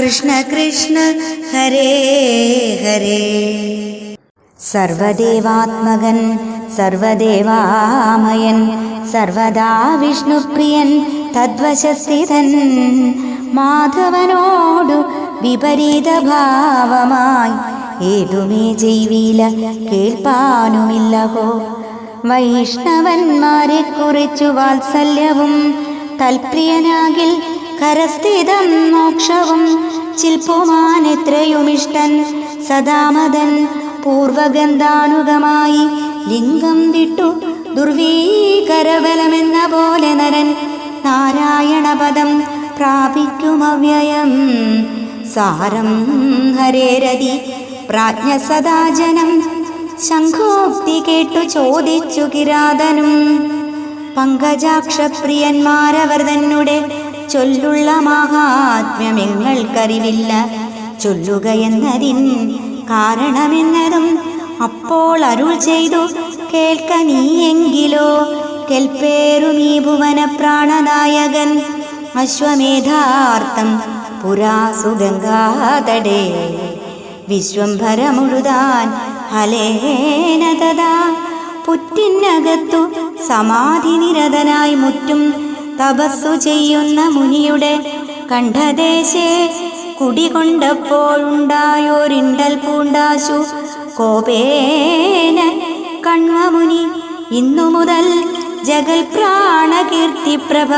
കൃഷ്ണ കൃഷ്ണ ഹരേ ഹരേ. സർവദേവാത്മകൻ സർവദേവാമയൻ സർവദാ വിഷ്ണുപ്രിയൻ തദ്വശസ്ഥിതൻ മാധവനോടു വിപരീത ഭാവമായി ഏതുമേ ചെയ്വീല കേൾപ്പാനുമില്ലഹോ. വൈഷ്ണവന്മാരെ കുറിച്ചു വാത്സല്യവും തൽപ്രിയനാകിൽ കരസ്ഥിതം മോക്ഷവും ചിൽപ്പുമാൻ ചിൽപ്പുമാനെത്രയുമിഷ്ടൻ സദാമതൻ പൂർവഗന്ധാനുഗമായി ലിംഗം വിട്ടു ദുർവീകരബലമെന്ന പോലെ നരൻ നാരായണപദം പ്രാപിക്കുമവ്യയം. സാരം ഹരേരതി പ്രാജ്ഞ സദാജനം. ശംഖോക്തി കേട്ടു ചോദിച്ചു കിരാതനും. പങ്കജാക്ഷപ്രിയന്മാരവർ തന്നെ ചൊല്ലുള്ള മാഹാത്മ്യമെങ്ങൾക്കറിവില്ല. ചൊല്ലുകയെന്നതിൻ കാരണമെന്നതും അപ്പോൾ അരുൾ ചെയ്തു കേൾക്ക നീയെങ്കിലോ. കെൽപ്പേറും ഈ ഭുവന പ്രാണനായകൻ അശ്വമേധാർത്ഥം പുരാ സുഗംഗാതടേ. വിശ്വംഭരമുഴുതാൻ ഹലേനതാ പുറ്റിനകത്തു സമാധി നിരതനായി മുറ്റും തപസ്സു ചെയ്യുന്ന മുനിയുടെ കണ്ഠദേശേ കുടികൊണ്ടപ്പോഴുണ്ടായോരിണ്ടൽ പൂണ്ടാശു. കോപേന കണ്വമുനി ഇന്നു മുതൽ ജഗൽ പ്രാണകീർത്തിപ്രഭ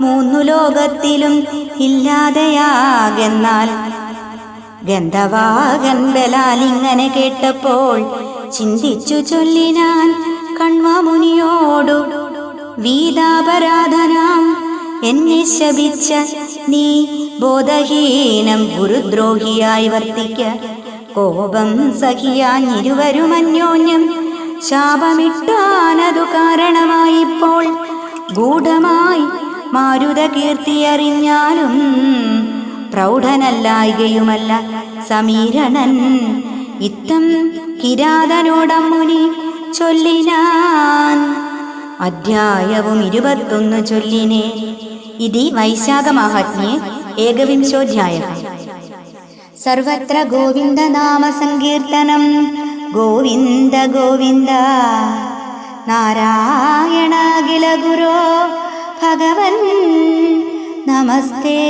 മൂന്നു ലോകത്തിലും ഇല്ലാതെയാകെന്നാൽ. ഗന്ധവാകൻ ബലാലിങ്ങനെ കേട്ടപ്പോൾ ചിന്തിച്ചു ചൊല്ലിനാൻ കണ്വമുനിയോടു വീതാപരാധനാം. എന്നെ ശപിച്ച നീ ബോധഹീനം ഗുരുദ്രോഹിയായി വർത്തിക്ക. കോപം സഹിയാൻ ഇരുവരും അന്യോന്യം ശാപമിട്ടാനതു കാരണമായിപ്പോൾ ഗൂഢമായി മാരുത കീർത്തി അറിഞ്ഞാലും പ്രൗഢനല്ലായികയുമല്ല സമീരണൻ. ഇത്തം കിരാതനോടമ്മുനി ചൊല്ലിനാൻ അധ്യായവും ഇരുപത്തൊന്ന് ചൊല്ലിനെ. ഇതി വൈശാഖ വൈശാഖമാഹാത്മ്യേ ഏകവിംശോധ്യായ. സർവത്ര ഗോവിന്ദ നാമ സങ്കീർത്തനം ഗോവിന്ദ ഗോവിന്ദ. നാരായണ ഗുരോ ഭഗവൻ നമസ്തേ.